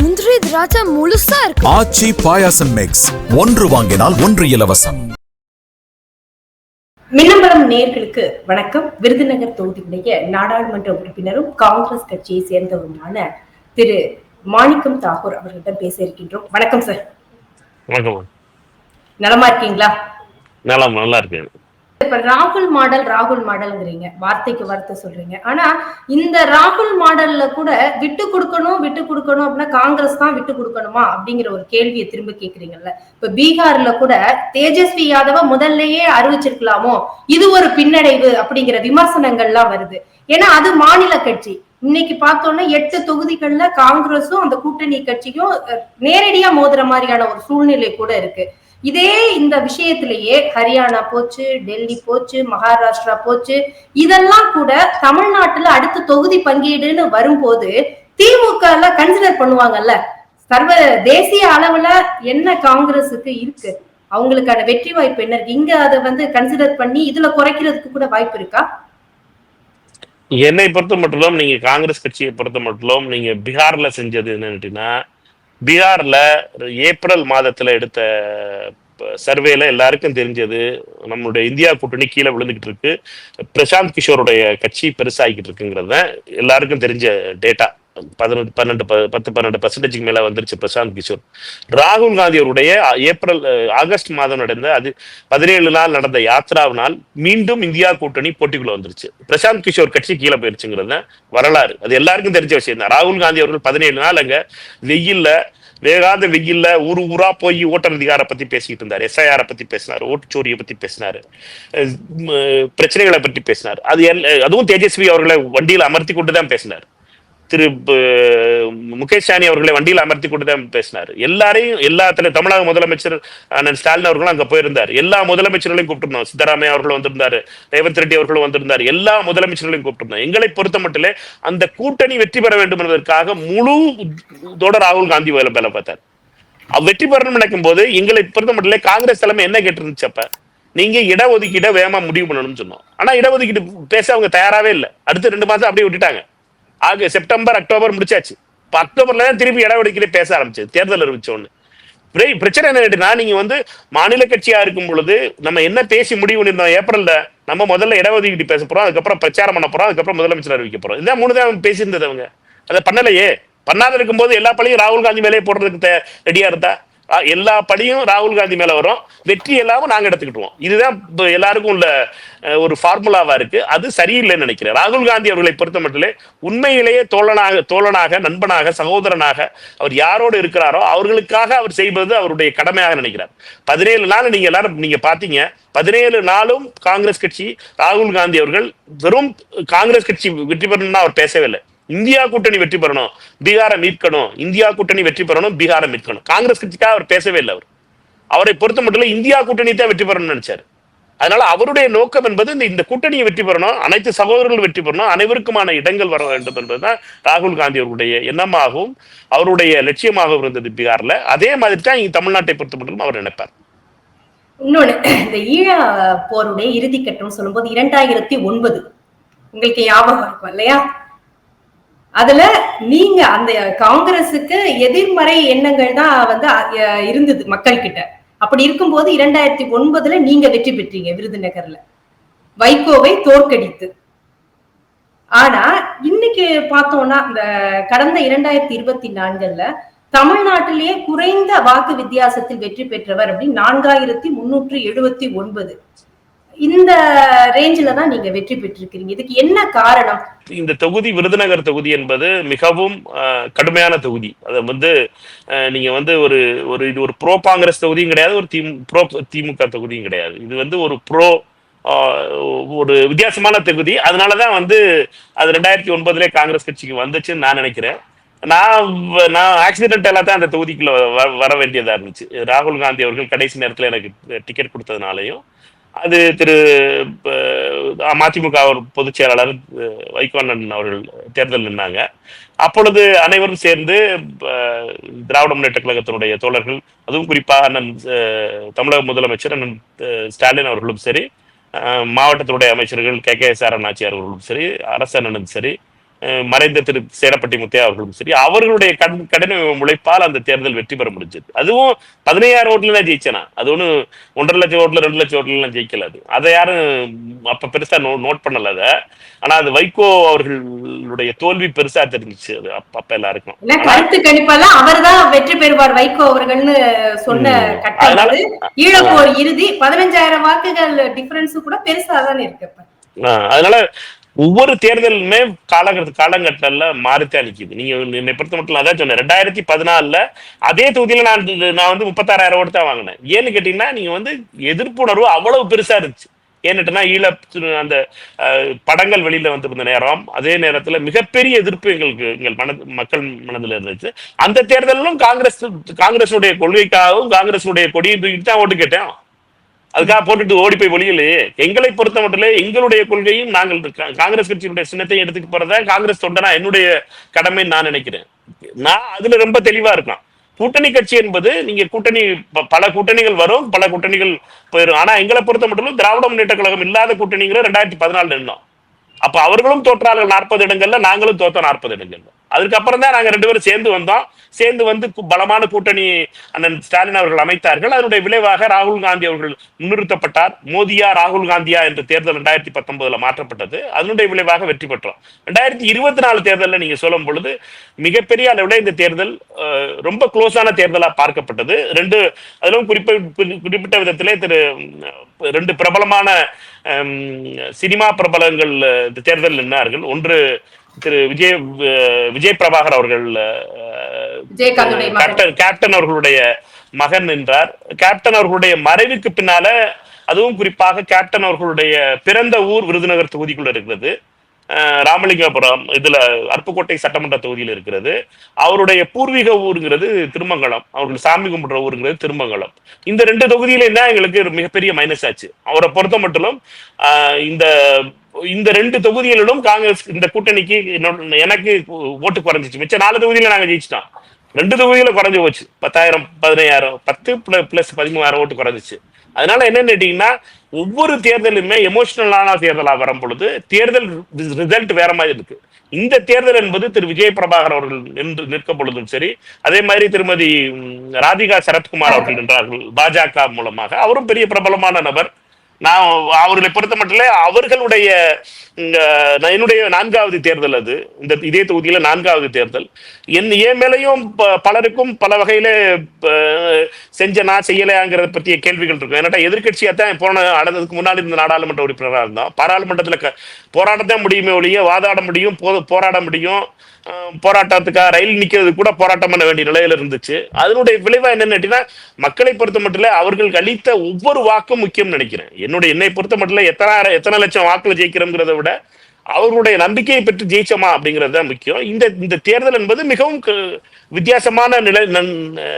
முந்திரி திராட்சை முழுசா இருக்கு. ஆச்சி பாயாசம் மிக்ஸ் ஒன்று வாங்கினால் ஒன்று இலவசம். மின்னம்பலம் நேயர்களுக்கு வணக்கம். விருதுநகர் தொகுதியுடைய நாடாளுமன்ற உறுப்பினரும் காங்கிரஸ் கட்சியை சேர்ந்தவருமான திரு மாணிக்கம் தாகூர் அவர்களிடம் பேச இருக்கின்றோம். வணக்கம் சார். வணக்கம். நலமா இருக்கீங்களா? நல்லா நல்லா இருக்கு இப்ப ராகுல் மாடல் ராகுல் மாடல்ங்கிறீங்க. வார்த்தைக்கு வார்த்தை சொல்றீங்க. ஆனா இந்த ராகுல் மாடல்ல கூட விட்டு கொடுக்கணும் விட்டு கொடுக்கணும் அப்படின்னா காங்கிரஸ் தான் விட்டு கொடுக்கணுமா அப்படிங்கிற ஒரு கேள்வியை திரும்ப கேக்குறீங்கல்ல. இப்ப பீகார்ல கூட தேஜஸ்வி யாதவ முதல்லயே அறிவிச்சிருக்கலாமோ? இது ஒரு பின்னடைவு அப்படிங்கிற விமர்சனங்கள்லாம் வருது. ஏன்னா அது மாநில கட்சி. இன்னைக்கு பார்த்தோம்னா எட்டு தொகுதிகள்ல காங்கிரஸும் அந்த கூட்டணி கட்சியும் நேரடியா மோதுற மாதிரியான ஒரு சூழ்நிலை கூட இருக்கு. இதே இந்த விஷயத்திலேயே ஹரியானா போச்சு டெல்லி போச்சு மகாராஷ்டிரா போச்சு இதெல்லாம் கூட தமிழ்நாட்டுல அடுத்த தொகுதி பங்கீடுன்னு வரும்போது திமுக எல்லாம் கன்சிடர் பண்ணுவாங்கல்ல? சர்வ தேசிய அளவுல என்ன காங்கிரஸுக்கு இருக்கு? அவங்களுக்கான வெற்றி வாய்ப்பு என்ன இருக்கு? இங்க அதை வந்து கன்சிடர் பண்ணி இதுல குறைக்கிறதுக்கு கூட வாய்ப்பு இருக்கா? என்னை பொறுத்த மட்டும் நீங்க காங்கிரஸ் கட்சியை பொறுத்த மட்டும் நீங்க பீகார்ல செஞ்சது என்னன்னு பீகார்ல ஏப்ரல் மாதத்துல எடுத்த சர்வேல எல்லாருக்கும் தெரிஞ்சது. நம்மளுடைய இந்தியா கூட்டணி கீழே விழுந்துகிட்டு இருக்கு. பிரசாந்த் கிஷோருடைய கட்சி பெருசாகிக்கிட்டு இருக்குங்கிறது எல்லாருக்கும் தெரிஞ்ச டேட்டா. பதினெட்டு பன்னெண்டு ப- பத்து பன்னெண்டு பர்சன்டேஜ்க்கு மேலே வந்துருச்சு பிரசாந்த் கிஷோர். ராகுல் காந்தி அவருடைய ஏப்ரல் ஆகஸ்ட் மாதம் நடந்த அது பதினேழு நாள் நடந்த யாத்ராவினால் மீண்டும் இந்தியா கூட்டணி போட்டிக்குள்ள வந்துருச்சு. பிரசாந்த் கிஷோர் கட்சி கீழே போயிருச்சுங்கிறது வரலாறு. அது எல்லாருக்கும் தெரிஞ்ச விஷயம் தான். ராகுல் காந்தி அவர்கள் பதினேழு நாள் அங்க வெயில்ல வேகாத வெயில்ல ஊரு ஊரா போய் ஓட்டர் அதிகார பத்தி பேசிட்டு இருந்தார். எஸ்ஐஆரை பத்தி பேசினார் ஓட்டுச்சோரியை பத்தி பேசினாரு. பிரச்சனைகளை பத்தி பேசினார். அது அதுவும் தேஜஸ்வி அவர்களை வண்டியில் அமர்த்தி கொண்டு தான் பேசினார். திரு முகேஷ் சாணி அவர்களை வண்டியில் அமர்த்தி கொண்டு தான் பேசினார். எல்லாரையும் எல்லா தமிழக முதலமைச்சர் அண்ணன் ஸ்டாலின் அவர்களும் அங்கே போயிருந்தார். எல்லா முதலமைச்சர்களையும் கூப்பிட்டுருந்தோம் சித்தராமையா அவர்களும் வந்திருந்தார். ரேவந்த் ரெட்டி அவர்களும் வந்திருந்தார். எல்லா முதலமைச்சர்களையும் கூப்பிட்டுருந்தோம் எங்களை பொறுத்த மட்டிலே அந்த கூட்டணி வெற்றி பெற வேண்டும் என்பதற்காக முழு இதோட ராகுல் காந்தி வேலை வேலை பார்த்தார். வெற்றி பெறணும் நினைக்கும் போது எங்களை பொறுத்த மட்டிலே காங்கிரஸ் தலைமை என்ன கேட்டிருந்துச்சு அப்ப? நீங்க இடஒதுக்கீட வேகமா முடிவு பண்ணணும்னு சொன்னோம். ஆனா இடஒதுக்கீடு பேச அவங்க தயாராகவே இல்லை. அடுத்த ரெண்டு மாசம் அப்படியே விட்டுட்டாங்க. ஆக செப்டம்பர் அக்டோபர் முடிச்சாச்சு. இப்போ அக்டோபர்ல தான் திருப்பி இடஒதுக்கீடு பேச ஆரம்பிச்சு தேர்தல் அறிவிச்ச பிரே பிரச்சனை என்ன கேட்டீங்கன்னா, நீங்க வந்து மாநில கட்சியா இருக்கும் பொழுது நம்ம என்ன பேசி முடிவு பண்ணிருந்தோம் ஏப்ரல்ல நம்ம முதல்ல இடஒதுக்கீடு பேச போறோம் அதுக்கப்புறம் பிரச்சாரம் பண்ண போறோம் அதுக்கப்புறம் முதலமைச்சர் அறிவிக்க போறோம். இதான் மூணு தான் பேசியிருந்தது அவங்க. அதை பண்ணலையே. பண்ணாத இருக்கும்போது எல்லா பள்ளியும் ராகுல் காந்தி மேலே போடுறதுக்கு ரெடியா இருந்தா? எல்லா படியும் ராகுல் காந்தி மேல வரும். வெற்றி எல்லாமும் நாங்க எடுத்துக்கிட்டுவோம் இதுதான் எல்லாருக்கும் உள்ள ஒரு ஃபார்முலாவா இருக்கு. அது சரியில்லைன்னு நினைக்கிறேன். ராகுல் காந்தி அவர்களை பொறுத்த மட்டும் உண்மையிலேயே தோழனாக தோழனாக நண்பனாக சகோதரனாக அவர் யாரோடு இருக்கிறாரோ அவர்களுக்காக அவர் செய்வது அவருடைய கடமையாக நினைக்கிறார். பதினேழு நாள் நீங்க எல்லாரும் நீங்க பாத்தீங்க. பதினேழு நாளும் காங்கிரஸ் கட்சி ராகுல் காந்தி அவர்கள் வெறும் காங்கிரஸ் கட்சி வெற்றி பெறணும்னா அவர் பேசவே இல்லை. இந்தியா கூட்டணி வெற்றி பெறணும் பீகாரை மீட்கணும் இந்தியா கூட்டணி வெற்றி பெறணும் பீகாரை மீட்கணும். காங்கிரஸ் கட்சிக்காக அவர் பேசவே இல்லை அவர். அவரை பொறுத்த மட்டும் இந்தியா கூட்டணி தான் வெற்றி பெறணும்னு நினைச்சாரு. அதனால அவருடைய நோக்கம் என்பது இந்த இந்த கூட்டணியை வெற்றி பெறணும் அனைத்து சகோதரர்கள் வெற்றி பெறணும் அனைவருக்குமான இடங்கள் வர வேண்டும் என்பதுதான் ராகுல் காந்தி அவருடைய எண்ணமாகவும் அவருடைய லட்சியமாகவும் இருந்தது பீகார்ல. அதே மாதிரி தான் இங்க தமிழ்நாட்டை பொறுத்த மட்டும் அவர் நினைப்பார். இன்னொன்னு இந்த ஈழ போருடைய இறுதி கட்டம் சொல்லும்போது இரண்டாயிரத்தி ஒன்பது. உங்களுக்கு ஞாபகம் இருக்கும் இல்லையா? அதுல நீங்க அந்த காங்கிரஸுக்கு எதிர்மறை எண்ணங்கள் தான் வந்து இருந்தது மக்கள் கிட்ட அப்படி இருக்கும்போது இரண்டாயிரத்தி ஒன்பதுல நீங்க வெற்றி பெற்றீங்க விருதுநகர்ல. வைகோவை தோற்கடித்து. ஆனா இன்னைக்கு பார்த்தோம்னா இந்த கடந்த இரண்டாயிரத்தி இருபத்தி நான்குல தமிழ்நாட்டிலேயே குறைந்த வாக்கு வித்தியாசத்தில் வெற்றி பெற்றவர் அப்படின்னு நான்காயிரத்தி முன்னூற்றி எழுபத்தி ஒன்பது இந்த ரேஞ்சில தான் நீங்க வெற்றி பெற்றிருக்கிறீங்க. இதுக்கு என்ன காரணம்? இந்த தொகுதி விருதுநகர் தொகுதி என்பது மிகவும் கடுமையான தொகுதி. அதை வந்து நீங்க வந்து ஒரு ஒரு இது ஒரு ப்ரோ காங்கிரஸ் தொகுதியும் கிடையாது ஒரு திமு ப்ரோ திமுக தொகுதியும் கிடையாது. இது வந்து ஒரு ப்ரோ ஒரு வித்தியாசமான தொகுதி. அதனாலதான் வந்து அது ரெண்டாயிரத்தி ஒன்பதுல காங்கிரஸ் கட்சிக்கு வந்துச்சுன்னு நான் நினைக்கிறேன். நான் நான் ஆக்சிடென்டலா தான் அந்த தொகுதிக்குள்ள வ- வர வேண்டியதா இருந்துச்சு. ராகுல் காந்தி அவர்கள் கடைசி நேரத்துல எனக்கு டிக்கெட் கொடுத்ததுனாலையும். அது திரு அஹ், மதிமுக ஒரு பொதுச் செயலாளர் வைகோண்ணன் அவர்கள் தேர்தல் நின்னாங்க. அப்பொழுது அனைவரும் சேர்ந்து திராவிட முன்னேற்ற கழகத்தினுடைய தோழர்கள் அதுவும் குறிப்பாக அண்ணன் தமிழக முதலமைச்சர் அண்ணன் ஸ்டாலின் அவர்களும் சரி மாவட்டத்தினுடைய அமைச்சர்கள் K K S R Nachiyar அவர்களும் சரி அரசு அண்ணனும் சரி மறைந்த திரு சேரப்பட்டி முத்தையா அவர்களும் சரி அவர்களுடைய கண் கடின உழைப்பால் அந்த தேர்தல் வெற்றி பெற முடிஞ்சது. அதுவும் பதினையாயிரம் ஓட்டுல தான் ஜெயிச்சனா? அது ஒன்றும் ஒன்றரை லட்சம் ஓட்டுல ரெண்டு லட்சம் ஓட்டுல எல்லாம் ஜெயிக்கல அது. அதை யாரும் அப்ப பெருசா நோ நோட் பண்ணல அதை. ஆனா அது வைகோ அவர்களுடைய தோல்வி பெருசா தெரிஞ்சுச்சு அது. அப்ப அப்ப எல்லாருக்கும். கருத்து கணிப்பெல்லாம் அவர்தான் வெற்றி பெறுவார் வைகோ அவர்கள்னு சொன்ன. கட்டம் ஈழப்போர் இறுதி பதினஞ்சாயிரம் வாக்குகள் டிஃபரன்ஸ் கூட பெருசா தானே இருக்கு அதனால ஒவ்வொரு தேர்தலுமே காலகட்ட காலங்கட்டத்துல மாறித்தான் நிக்குது நீங்க என்னை பொறுத்த மட்டும் அதான் சொன்னேன். ரெண்டாயிரத்தி பதினாலுல அதே தொகுதியில நான் நான் வந்து முப்பத்தாறாயிரம் ஓட்டு தான் வாங்கினேன். ஏன்னு கேட்டீங்கன்னா நீங்க வந்து எதிர்ப்புணர்வு அவ்வளவு பெருசா இருந்துச்சு. ஏன்னுட்டுனா ஈழ அந்த படங்கள் வெளியில வந்திருந்த நேரம் அதே நேரத்துல மிகப்பெரிய எதிர்ப்பு எங்களுக்கு எங்கள் மன மக்கள் மனதில் இருந்துச்சு. அந்த தேர்தலிலும் காங்கிரஸ் காங்கிரஸுடைய கொள்கைக்காகவும் காங்கிரஸுடைய கொடியை தூக்கிட்டு தான் ஓட்டு கேட்டேன். அதுக்காக போட்டுட்டு ஓடி போய் வழியிலே எங்களை பொறுத்த மட்டும் எங்களுடைய கொள்கையும் நாங்கள் காங்கிரஸ் கட்சியினுடைய சின்னத்தையும் எடுத்துட்டு போறதா காங்கிரஸ் தொண்டனா என்னுடைய கடமை நான் நினைக்கிறேன். நான் அதுல ரொம்ப தெளிவா இருக்கலாம். கூட்டணி கட்சி என்பது நீங்க கூட்டணி ப- பல கூட்டணிகள் வரும் பல கூட்டணிகள் போயிடும் ஆனா எங்களை பொறுத்த மட்டும் திராவிட முன்னேற்ற கழகம் இல்லாத கூட்டணிங்கிற ரெண்டாயிரத்தி பதினாலு நின்னோம் அப்ப அவர்களும் தோற்றார்கள் நாற்பது இடங்கள்ல நாங்களும் தோற்ற நாற்பது இடங்கள்ல. அதுக்கப்புறம் தான் நாங்கள் ரெண்டு பேரும் சேர்ந்து வந்தோம். சேர்ந்து வந்து பலமான கூட்டணி அண்ணன் ஸ்டாலின் அவர்கள் அமைத்தார்கள். அதனுடைய விளைவாக ராகுல் காந்தி அவர்கள் முன்னிறுத்தப்பட்டார். மோதியா ராகுல் காந்தியா என்ற தேர்தல் ரெண்டாயிரத்தி பத்தொன்பதுல மாற்றப்பட்டது. அதனுடைய விளைவாக வெற்றி பெற்றோம். ரெண்டாயிரத்தி இருபத்தி நாலு தேர்தலில் நீங்க சொல்லும் பொழுது மிகப்பெரிய அளவில் இந்த தேர்தல் ரொம்ப க்ளோஸான தேர்தலாக பார்க்கப்பட்டது. ரெண்டு அதிலும் குறிப்ப குறிப்பிட்ட விதத்திலே திரு ரெண்டு பிரபலமான சினிமா பிரபலங்கள் இந்த தேர்தல் நின்றார்கள் ஒன்று திரு விஜய் விஜய் பிரபாகர் அவர்கள் கேப்டன் கேப்டன் அவர்களுடைய மகன் நின்றார். கேப்டன் அவர்களுடைய மறைவுக்கு பின்னால அதுவும் குறிப்பாக கேப்டன் அவர்களுடைய பிறந்த ஊர் விருதுநகர் தொகுதிக்குள்ள இருக்கிறது. ராமலிங்கபுரம் இதுல அருப்புக்கோட்டை சட்டமன்ற தொகுதியில் இருக்கிறது. அவருடைய பூர்வீக ஊருங்கிறது திருமங்கலம். அவர்கள் சாமி கும்பிடுற ஊருங்கிறது திருமங்கலம். இந்த ரெண்டு தொகுதியில தான் எங்களுக்கு மிகப்பெரிய மைனஸ் ஆச்சு. அவரை பொறுத்த மட்டும் இந்த இந்த ரெண்டு தொகுதிகளிலும் காங்கிரஸ் இந்த கூட்டணிக்கு எனக்கு ஓட்டு குறைஞ்சிச்சு. மிச்சம் நாலு தொகுதியில நாங்க ஜெயிச்சிட்டோம். ரெண்டு தொகுதியில குறைஞ்சு போச்சு. பத்தாயிரம் பதினையாயிரம் பத்து பிளஸ் பதிமூவாயிரம் ஓட்டு குறைஞ்சிச்சு. அதனால என்னன்னு கேட்டீங்கன்னா ஒவ்வொரு தேர்தலுமே எமோஷனலான தேர்தலா வரும் பொழுது தேர்தல் ரிசல்ட் வேற மாதிரி இருக்கு. இந்த தேர்தல் என்பது திரு. விஜய் பிரபாகர் அவர்கள் நின்று நிற்கும் பொழுதும் சரி அதே மாதிரி திருமதி ராதிகா சரத்குமார் அவர்கள் நின்றார்கள் பாஜக மூலமாக. அவரும் பெரிய பிரபலமான நபர். நான் அவர்களை பொறுத்த மட்டும் அவர்களுடைய நான் என்னுடைய நான்காவது தேர்தல் அது. இந்த இதே தொகுதியில நான்காவது தேர்தல். என் என் மேலையும் பலருக்கும் பல வகையில செஞ்சனா செய்யலையாங்கிறத பற்றிய கேள்விகள் இருக்கும். ஏன்னா எதிர்கட்சியா தான் போன அடந்ததுக்கு முன்னாடி இந்த நாடாளுமன்ற உறுப்பினராக இருந்தோம் பாராளுமன்றத்துல போராடத்தான் முடியுமே ஒழிய வாதாட முடியும் போ- போராட முடியும். போராட்டத்துக்காக ரயில் நிற்கிறது கூட போராட்டம் பண்ண வேண்டிய நிலையில இருந்துச்சு. அதனுடைய விளைவா என்னன்னு கேட்டீங்கன்னா மக்களை பொறுத்த மட்டும் இல்ல அவர்கள் அளித்த ஒவ்வொரு வாக்கும் முக்கியம் நினைக்கிறேன். என்னுடைய என்னை பொறுத்த மட்டும் இல்ல எத்தனை எத்தனை லட்சம் வாக்குல ஜெயிக்கிறோங்கிறத விட அவர்களுடைய நம்பிக்கையை பெற்று ஜெயிச்சோமா அப்படிங்கிறது தான் முக்கியம். இந்த இந்த தேர்தல் என்பது மிகவும் வித்தியாசமான நிலை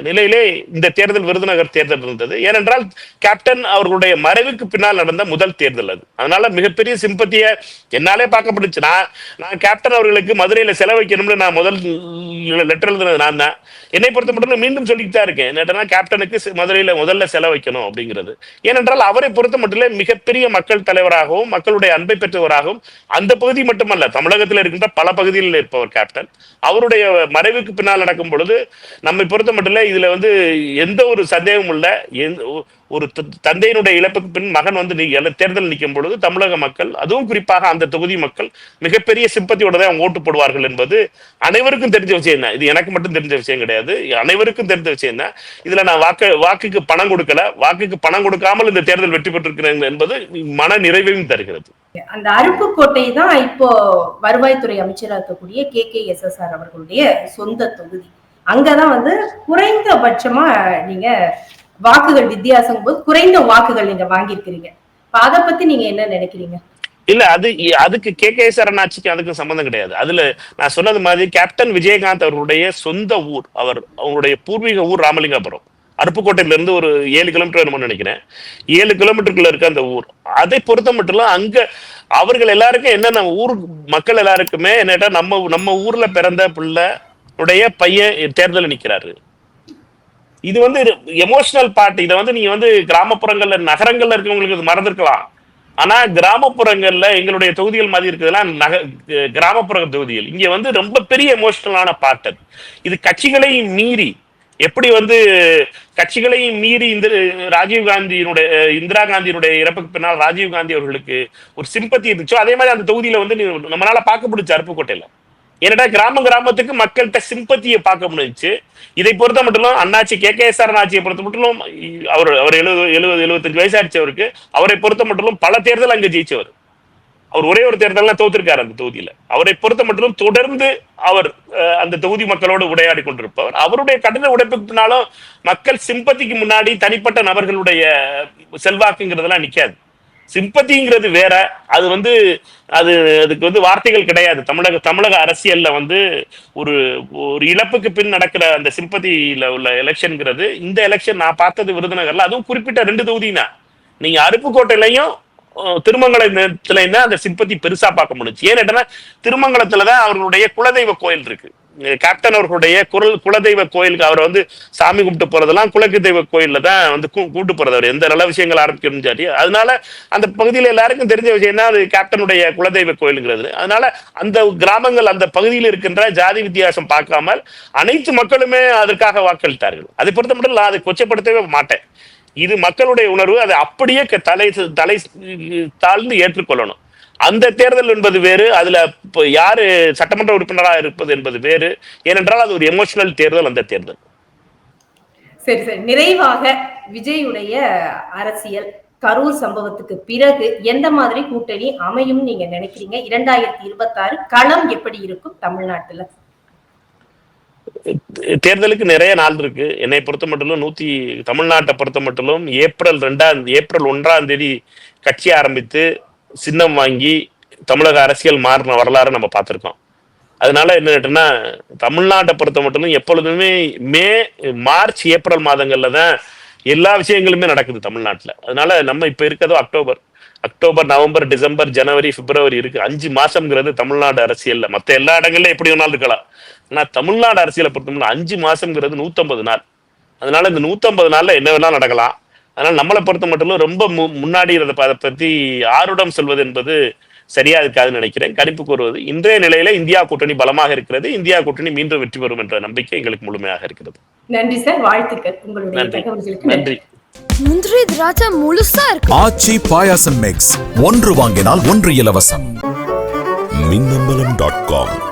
நிலையிலே இந்த தேர்தல் விருதுநகர் தேர்தல் இருந்தது. ஏனென்றால் கேப்டன் அவர்களுடைய மறைவுக்கு பின்னால் நடந்த முதல் தேர்தல் அது. அதனால மிகப்பெரிய சிம்பத்திய என்னாலே பார்க்கப்பட்டுச்சு நான் நான் கேப்டன் அவர்களுக்கு மதுரையில செலவைக்கணும்னு நான் முதல் லெட்டர் எழுதுனது நான் தான். என்னை பொறுத்த மட்டும் மீண்டும் சொல்லிட்டு தான் இருக்கேன். என்னன்னா கேப்டனுக்கு சி- மதுரையில முதல்ல செலவைக்கணும் அப்படிங்கிறது. ஏனென்றால் அவரை பொறுத்த மட்டும் மிகப்பெரிய மக்கள் தலைவராகவும் மக்களுடைய அன்பை பெற்றவராகவும் அந்த பகுதி மட்டுமல்ல தமிழகத்தில் இருக்கின்ற பல பகுதிகளில் இருப்பவர் கேப்டன் அவருடைய மறைவுக்கு பின்னால் நடக்கும் பொழுது நம்மை பொறுத்த மட்டும் இதுல வந்து எந்த ஒரு சந்தேகமும் இல்லை. ஒரு தந்தையினுடைய இழப்புக்கு பின் மகன் வந்து தேர்தல் நிற்கும் பொழுது தமிழக மக்கள் அதுவும் குறிப்பாக அந்த தொகுதி மக்கள் மிகப்பெரிய சிம்பத்தியோட தான் அவங்க ஓட்டு போடுவார்கள் என்பது அனைவருக்கும் தெரிஞ்ச விஷயம் தான் இது எனக்கு மட்டும் தெரிஞ்ச விஷயம் கிடையாது. அனைவருக்கும் தெரிஞ்ச விஷயம் தான் இதுல நான் வாக்கு வாக்குக்கு பணம் கொடுக்கல. வாக்குக்கு பணம் கொடுக்காமல் இந்த தேர்தல் வெற்றி பெற்றிருக்கிறேன் என்பது மன நிறைவையும் தருகிறது. அந்த அருப்புக்கோட்டை தான் இப்போ வருவாய்த்துறை அமைச்சராக இருக்கக்கூடிய K K S S R அவர்களுடைய சொந்த தொகுதி. அங்கதான் வந்து குறைந்தபட்சமா நீங்க வாக்குகள் வித்தியாசம் போது குறைந்த வாக்குகள் நீங்க வாங்கியிருக்கிறீங்க. அத அதை பத்தி நீங்க என்ன நினைக்கிறீங்க? இல்ல அது அதுக்கு கே கே சரணாட்சிக்கு அதுக்கும் சம்பந்தம் கிடையாது. அதுல நான் சொன்னது மாதிரி கேப்டன் விஜயகாந்த் அவர்களுடைய சொந்த ஊர் அவர் அவருடைய பூர்வீக ஊர் ராமலிங்கபுரம். அருப்புக்கோட்டையில இருந்து ஒரு ஏழு கிலோமீட்டர் வேணும்னு நினைக்கிறேன். ஏழு கிலோமீட்டருக்குள்ள இருக்க அந்த ஊர். அதை பொறுத்த மட்டும் இல்ல, அங்க அவர்கள் எல்லாருக்கும் என்னென்ன ஊர் மக்கள் எல்லாருக்குமே என்னட்டா நம்ம நம்ம ஊர்ல பிறந்த பிள்ளை உடைய பையன் தேர்தலில் நிற்கிறாரு இது வந்து எமோஷனல் பார்ட் இதை வந்து நீங்க வந்து கிராமப்புறங்கள்ல நகரங்கள்ல இருக்கவங்களுக்கு இது மறந்துருக்கலாம். ஆனா கிராமப்புறங்கள்ல எங்களுடைய தொகுதிகள் மாதிரி இருக்கிறதுலாம் நக கிராமப்புற தொகுதிகள். இங்க வந்து ரொம்ப பெரிய எமோஷனலான பார்ட் அது. இது கட்சிகளையும் மீறி எப்படி வந்து கட்சிகளையும் மீறி இந்த ராஜீவ் காந்தியினுடைய இந்திரா காந்தியினுடைய இறப்புக்கு பின்னால் ராஜீவ் காந்தி அவர்களுக்கு ஒரு சிம்பத்தி இருந்துச்சோ அதே மாதிரி அந்த தொகுதியில வந்து நம்மளால பார்க்க முடிச்சு அருப்புக்கோட்டையில ஏன்னா கிராம கிராமத்துக்கு மக்கள்கிட்ட சிம்பத்தியை பார்க்க முடிஞ்சிச்சு. இதை பொறுத்த மட்டும் அண்ணாச்சி கே. கே. எஸ். ஆர். ஆட்சியை பொறுத்த மட்டும் அவர் அவர் எழுபது எழுபது எழுபத்தஞ்சு வயசாச்சு அவருக்கு. அவரை பொறுத்த மட்டும் பல தேர்தல் அங்க ஜெயிச்சவர். அவர் ஒரே ஒரு தேர்தல்லாம் தோத்திருக்காரு அந்த தொகுதியில. அவரை பொறுத்த மட்டும் தொடர்ந்து அவர் அஹ், அந்த தொகுதி மக்களோடு உரையாடி கொண்டிருப்பவர். அவருடைய கடின உடைப்புனாலும் மக்கள் சிம்பத்திக்கு முன்னாடி தனிப்பட்ட நபர்களுடைய செல்வாக்குங்கிறதெல்லாம் நிக்காது. சிம்பத்திங்கிறது வேற அது வந்து அது அதுக்கு வந்து வார்த்தைகள் கிடையாது. தமிழக தமிழக அரசியல்ல வந்து ஒரு ஒரு இழப்புக்கு பின் நடக்கிற அந்த சிம்பத்தியில உள்ள எலெக்ஷன்ங்கிறது இந்த எலெக்ஷன் நான் பார்த்தது விருதுநகர்ல அதுவும் குறிப்பிட்ட ரெண்டு தொகுதினா. நீங்க அருப்புக்கோட்டையிலையும் அஹ், அந்த சிம்பத்தி பெருசா பார்க்க முடிஞ்சு ஏன்னு திருமங்கலத்துல திருமங்கலத்துலதான் அவர்களுடைய குலதெய்வ கோயில் இருக்கு. கேப்டன் அவர்களுடைய குரல் குலதெய்வ கோயிலுக்கு அவரை வந்து சாமி கும்பிட்டு போறதெல்லாம் குலக்கு தெய்வ கோயில்ல தான் வந்து கூ- கூட்டு போறது அவர் எந்த நல்ல விஷயங்கள் ஆரம்பிக்கணும்னு சரி அதனால அந்த பகுதியில எல்லாருக்கும் தெரிஞ்ச விஷயம் அது கேப்டனுடைய குலதெய்வ கோயிலுங்கிறது. அதனால அந்த கிராமங்கள் அந்த பகுதியில் இருக்கின்ற ஜாதி வித்தியாசம் பார்க்காமல் அனைத்து மக்களுமே அதற்காக வாக்களித்தார்கள். அதை பொறுத்த மட்டும் நான் அதை கொச்சப்படுத்தவே மாட்டேன். இது மக்களுடைய உணர்வு அதை அப்படியே தலை தலை தாழ்ந்து ஏற்றுக்கொள்ளணும். அந்த தேர்தல் என்பது வேறு அதுல இப்போ யாரு சட்டமன்ற உறுப்பினராக இருப்பது என்பது வேறு. ஏனென்றால் அது ஒரு எமோஷனல் தேர்தல் அந்த தேர்தல். சரி சரி. நிறைவாக விஜயுடைய அரசியல் கரூர் சம்பவத்துக்கு பிறகு எந்த மாதிரி கூட்டணி அமையும் நீங்க நினைக்கிறீங்க? இரண்டாயிரத்தி இருபத்தாறு களம் எப்படி இருக்கும் தமிழ்நாட்டுல? தேர்தலுக்கு நிறைய நாள் இருக்கு. என்னை பொறுத்த மட்டும் நூத்தி தமிழ்நாட்டை பொறுத்த மட்டும் ஏப்ரல் ரெண்டாம் ஏப்ரல் ஒன்றாம் தேதி கட்சி ஆரம்பித்து சின்னம் வாங்கி தமிழக அரசியல் மாறின வரலாறு நம்ம பார்த்துருக்கோம். அதனால என்ன கேட்டோம்னா தமிழ்நாட்டை பொறுத்த மட்டும் எப்பொழுதுமே மே மார்ச் ஏப்ரல் மாதங்கள்ல தான் எல்லா விஷயங்களுமே நடக்குது தமிழ்நாட்டில். அதனால நம்ம இப்போ இருக்கிறதோ அக்டோபர். அக்டோபர் நவம்பர் டிசம்பர் ஜனவரி பிப்ரவரி இருக்கு. அஞ்சு மாசம்ங்கிறது தமிழ்நாடு அரசியல்ல. மற்ற எல்லா இடங்கள்லயும் எப்படி வேணாலும் இருக்கலாம். ஆனா தமிழ்நாடு அரசியலை பொறுத்தவரை அஞ்சு மாசம்ங்கிறது நூத்தம்பது நாள். அதனால இந்த நூத்தம்பது நாள்ல என்ன வேணாலும் நடக்கலாம். அதனால நம்மளை பொறுத்த மட்டும் ரொம்ப மு- முன்னாடி இருந்த அதை பத்தி ஆருடம் சொல்வது என்பது சரியா இருக்காதுன்னு நினைக்கிறேன். கணிப்பு கூறுவது இன்றைய நிலையில இந்தியா கூட்டணி பலமாக இருக்கிறது. இந்தியா கூட்டணி மீண்டும் வெற்றி பெறும் என்ற நம்பிக்கை எங்களுக்கு முழுமையாக இருக்கிறது. நன்றி சார். வாழ்த்துக்கள். உங்களுடைய நன்றி. முந்திரி திராட்சை முழுசா இருக்கு. ஆச்சி பாயாசம் மிக்ஸ் ஒன்று வாங்கினால் ஒன்று இலவசம். Minnambalam dot com